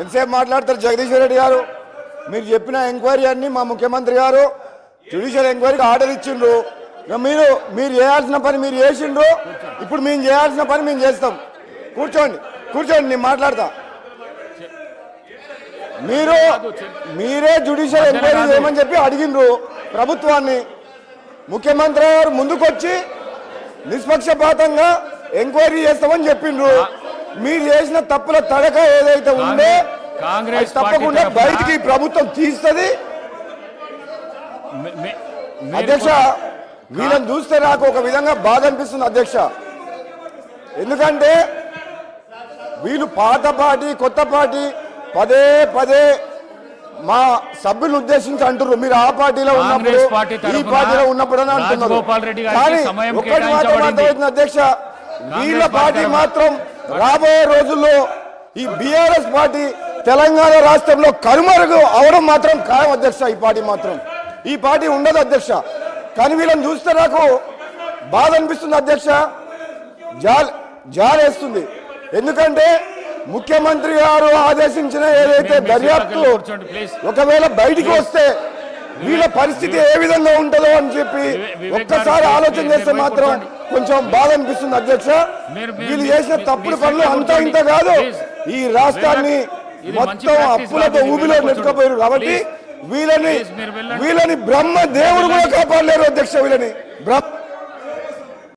ఎంతసేపు మాట్లాడతారు జగదీశ్వర్ రెడ్డి గారు? మీరు చెప్పిన ఎంక్వైరీ అన్ని మా ముఖ్యమంత్రి గారు జ్యుడిషియల్ ఎంక్వైరీకి ఆర్డర్ ఇచ్చిండ్రు. ఇక మీరు మీరు చేయాల్సిన పని మీరు చేసిండ్రు. ఇప్పుడు మేము చేయాల్సిన పని మేము చేస్తాం. కూర్చోండి కూర్చోండి నేను మాట్లాడతా. మీరు మీరే జ్యుడిషియల్ ఎంక్వైరీ చేయమని చెప్పి అడిగిండ్రు ప్రభుత్వాన్ని. ముఖ్యమంత్రి గారు ముందుకొచ్చి నిష్పక్షపాతంగా ఎంక్వైరీ చేస్తామని చెప్పిండ్రు. మీరు చేసిన తప్పుల తడక ఏదైతే ఉందో కాంగ్రెస్ తప్పకుండా బయటికి ప్రభుత్వం తీస్తుంది. అధ్యక్ష వీళ్ళని చూస్తే నాకు ఒక విధంగా బాధ అనిపిస్తుంది అధ్యక్ష. ఎందుకంటే వీళ్ళు పాత పార్టీ కొత్త పార్టీ పదే పదే మా సభ్యులను ఉద్దేశించి అంటున్నారు మీరు ఆ పార్టీలో ఉన్నప్పుడు ఈ పార్టీలో ఉన్నప్పుడు అని అంటున్నారు. కానీ ఒక్కటి మాత్రం అధ్యక్ష వీళ్ళ పార్టీ మాత్రం రాబోయే రోజుల్లో ఈ బీఆర్ఎస్ పార్టీ తెలంగాణ రాష్ట్రంలో కనుమరుగు అవడం మాత్రం ఖాయం అధ్యక్ష ఈ పార్టీ మాత్రం. ఈ పార్టీ ఉండదు అధ్యక్ష. కానీ వీళ్ళని చూస్తే నాకు బాధ అనిపిస్తుంది అధ్యక్ష. జాల్ జాలేస్తుంది ఎందుకంటే ముఖ్యమంత్రి గారు ఆదేశించిన ఏదైతే దర్యాప్తు. ఒకవేళ బయటికి వస్తే వీళ్ళ పరిస్థితి ఏ విధంగా ఉంటుందో అని చెప్పి ఒక్కసారి ఆలోచన చేస్తే మాత్రం. కొంచెం బాధ అనిపిస్తుంది అధ్యక్ష వీళ్ళు చేసిన తప్పుడు పనులు అంతా ఇంత. కాదు. ఈ రాష్ట్రాన్ని మొత్తం అప్పులతో ఊబిలో నెట్టుకుపోయారు. కాబట్టి. వీళ్ళని. వీళ్ళని బ్రహ్మ దేవుడు కూడా కాపాడలేరు అధ్యక్ష వీళ్ళని బ్రహ్మ